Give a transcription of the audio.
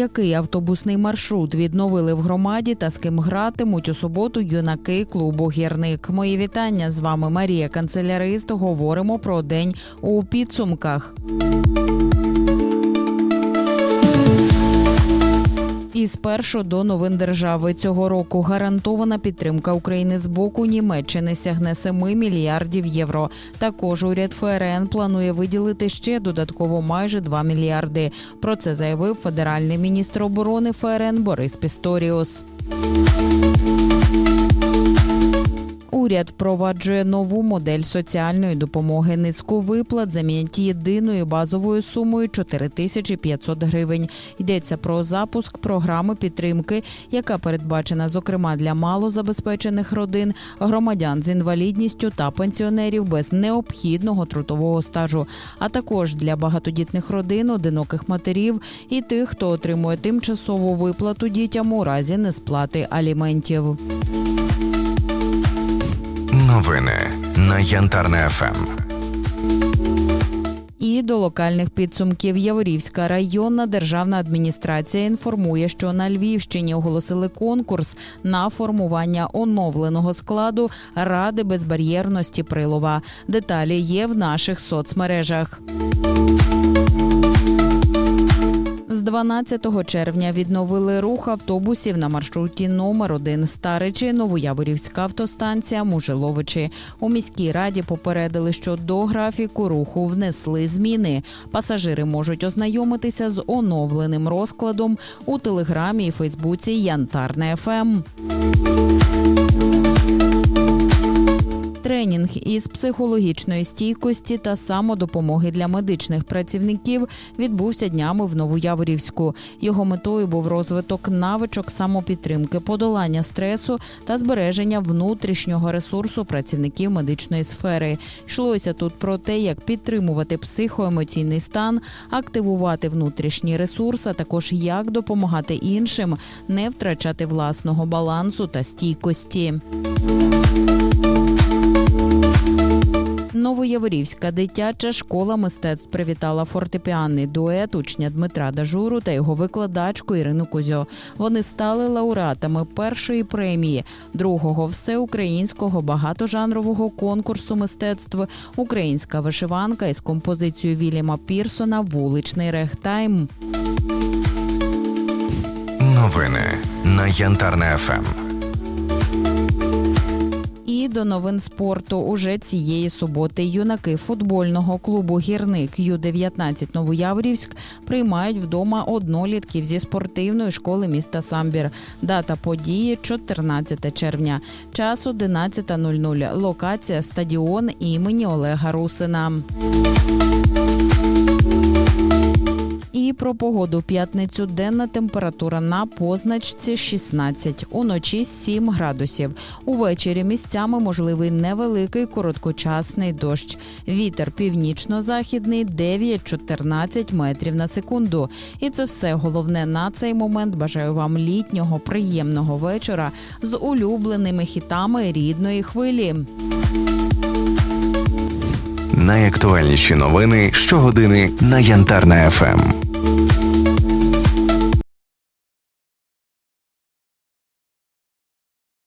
Який автобусний маршрут відновили в громаді та з ким гратимуть у суботу юнаки клубу Гірник? Мої вітання з вами Марія Канцелярист. Говоримо про день у підсумках. Спершу до новин держави цього року гарантована підтримка України з боку Німеччини сягне 7 мільярдів євро. Також уряд ФРН планує виділити ще додатково майже 2 мільярди. Про це заявив федеральний міністр оборони ФРН Борис Пісторіус. Уряд впроваджує нову модель соціальної допомоги. Низку виплат замінять єдиною базовою сумою 4500 гривень. Йдеться про запуск програми підтримки, яка передбачена зокрема для малозабезпечених родин, громадян з інвалідністю та пенсіонерів без необхідного трудового стажу, а також для багатодітних родин, одиноких матерів і тих, хто отримує тимчасову виплату дітям у разі несплати аліментів. Новини на Янтарне. ФМ. І до локальних підсумків Яворівська районна державна адміністрація інформує, що на Львівщині оголосили конкурс на формування оновленого складу Ради безбар'єрності Прилова. Деталі є в наших соцмережах. З 12 червня відновили рух автобусів на маршруті номер 1 Старичі, Новояворівська автостанція, Мужиловичі. У міській раді попередили, що до графіку руху внесли зміни. Пасажири можуть ознайомитися з оновленим розкладом у телеграмі і Фейсбуці Янтарне Ем». ФМ. Тренінг із психологічної стійкості та самодопомоги для медичних працівників відбувся днями в Новояворівську. Його метою був розвиток навичок самопідтримки, подолання стресу та збереження внутрішнього ресурсу працівників медичної сфери. Йшлося тут про те, як підтримувати психоемоційний стан, активувати внутрішній ресурс, а також як допомагати іншим не втрачати власного балансу та стійкості. Новояворівська дитяча школа мистецтв привітала фортепіанний дует учня Дмитра Дажуру та його викладачку Ірину Кузьо. Вони стали лауреатами першої премії другого всеукраїнського багатожанрового конкурсу мистецтв Українська вишиванка із композицією Вільяма Пірсона Вуличний регтайм. Новини на Янтарне. ФМ. До новин спорту уже цієї суботи юнаки футбольного клубу Гірник Ю-19 Новояврівськ приймають вдома однолітків зі спортивної школи міста Самбір. Дата події 14 червня. Час 11.00. Локація стадіон імені Олега Русина. Про погоду п'ятницю денна температура на позначці 16, уночі 7 градусів. Увечері місцями можливий невеликий короткочасний дощ. Вітер північно-західний 9-14 метрів на секунду. І це все головне на цей момент. Бажаю вам літнього приємного вечора з улюбленими хітами рідної хвилі. Найактуальніші новини щогодини на Янтарне ФМ.